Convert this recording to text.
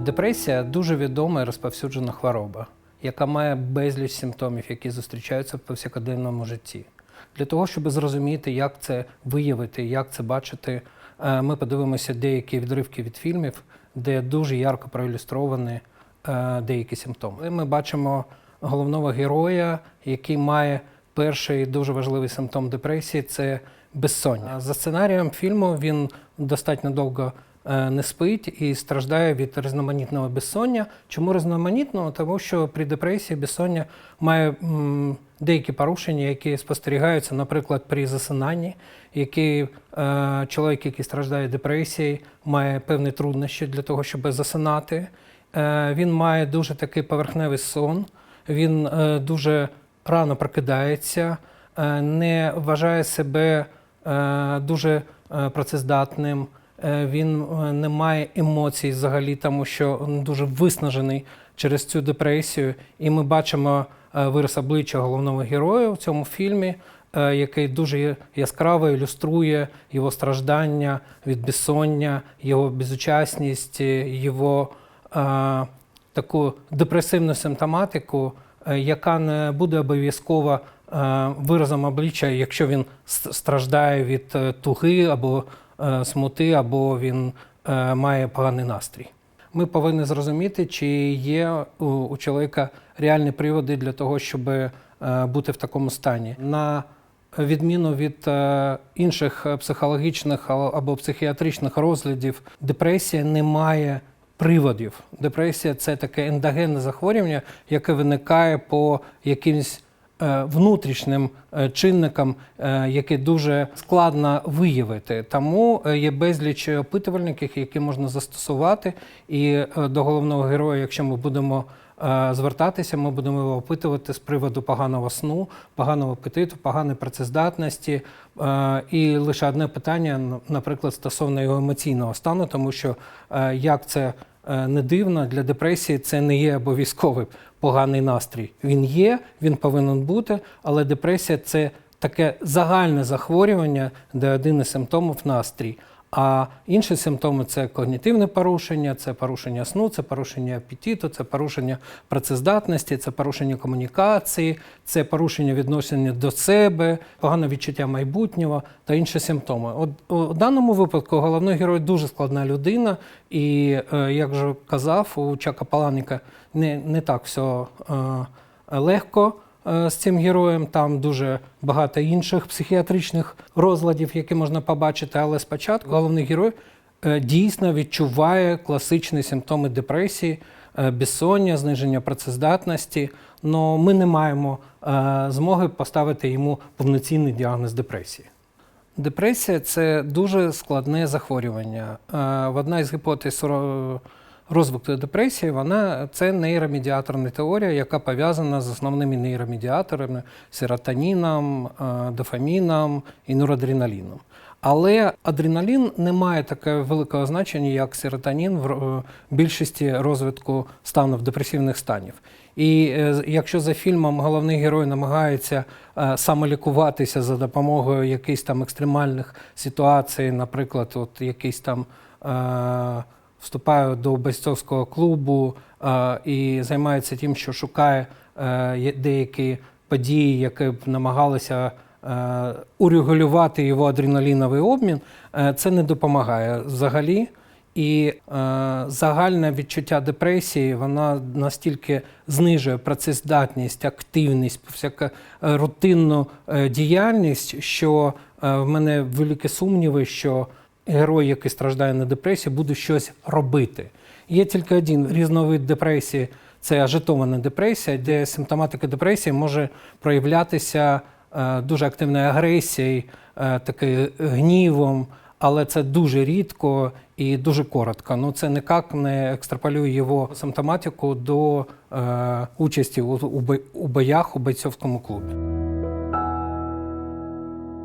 Депресія дуже відома і розповсюджена хвороба, яка має безліч симптомів, які зустрічаються в повсякденному житті. Для того, щоб зрозуміти, як це виявити, як це бачити, е, ми подивимося деякі відривки від фільмів, де дуже ярко проілюстровані е, деякі симптоми. Ми бачимо головного героя, який має перший дуже важливий симптом депресії це безсоння. За сценарієм фільму він достатньо довго не спить і страждає від різноманітного безсоння. Чому різноманітного? Тому що при депресії безсоння має деякі порушення, які спостерігаються, наприклад, при засинанні, який е, чоловік, який страждає депресією, має певні труднощі для того, щоб засинати. Е, він має дуже такий поверхневий сон, він е, дуже рано прокидається, е, не вважає себе е, дуже е, працездатним. Е, Він е, не має емоцій взагалі, тому що він дуже виснажений через цю депресію. І ми бачимо е, вираз обличчя головного героя в цьому фільмі, який дуже яскраво ілюструє його страждання від безсоння, його безучасність, його таку депресивну симптоматику, яка не буде обов'язково виразом обличчя, якщо він страждає від е, туги або е, смути, або він е, має поганий настрій. Ми повинні зрозуміти, чи є у, чоловіка реальні приводи для того, щоб е, бути в такому стані. На відміну від е, інших е, психологічних або психіатричних розглядів, депресія не має приводів. Депресія це таке ендогенне захворювання, яке виникає по якимсь е, внутрішнім е, чинникам, е, які дуже складно виявити. Тому е, є безліч опитувальників, які можна застосувати. І е, до головного героя, якщо ми будемо е, звертатися, ми будемо його опитувати з приводу поганого сну, поганого апетиту, поганої працездатності. Е, І лише одне питання, наприклад, стосовно його емоційного стану, тому що е, як це е, не дивно, для депресії це не є обов'язковий поганий настрій. Він є, він повинен бути, але депресія це таке загальне захворювання, де один із симптомів настрій. А інші симптоми це когнітивне порушення, це порушення сну, це порушення апетиту, це порушення працездатності, це порушення комунікації, це порушення відношення до себе, погане відчуття майбутнього та інші симптоми. От у даному випадку головний герой дуже складна людина, і е, як вже казав, у Чака Паланіка не, не так все легко з цим героєм. Там дуже багато інших психіатричних розладів, які можна побачити. Але спочатку головний герой е, дійсно відчуває класичні симптоми депресії, е, безсоння, зниження працездатності. але ми не маємо е, змоги поставити йому повноцінний діагноз депресії. Депресія це дуже складне захворювання. Е, Одна із гіпотез розвитку депресії вона це нейромедіаторна теорія, яка пов'язана з основними нейромедіаторами серотоніном, е, дофаміном і норадреналіном. Але адреналін не має такого великого значення, як серотонін в більшості розвитку станів депресивних станів. І е, якщо за фільмом головний герой намагається е, самолікуватися за допомогою якихось там екстремальних ситуацій, наприклад, от якийсь там е, вступає до бойцовського клубу е, і займається тим, що шукає е, деякі події, які б намагалися е, урегулювати його адреналіновий обмін, це не допомагає взагалі. І загальне відчуття депресії вона настільки знижує працездатність, активність, всяка е, рутинну діяльність, що в мене великі сумніви, що герой, який страждає на депресію, буде щось робити. Є тільки один різновид депресії це ажитована депресія, де симптоматика депресії може проявлятися е, дуже активною агресією, е, таким гнівом, але це дуже рідко і дуже коротко. Ну це ніяк не екстраполює його симптоматику до е, участі у, боях у бойцовському клубі.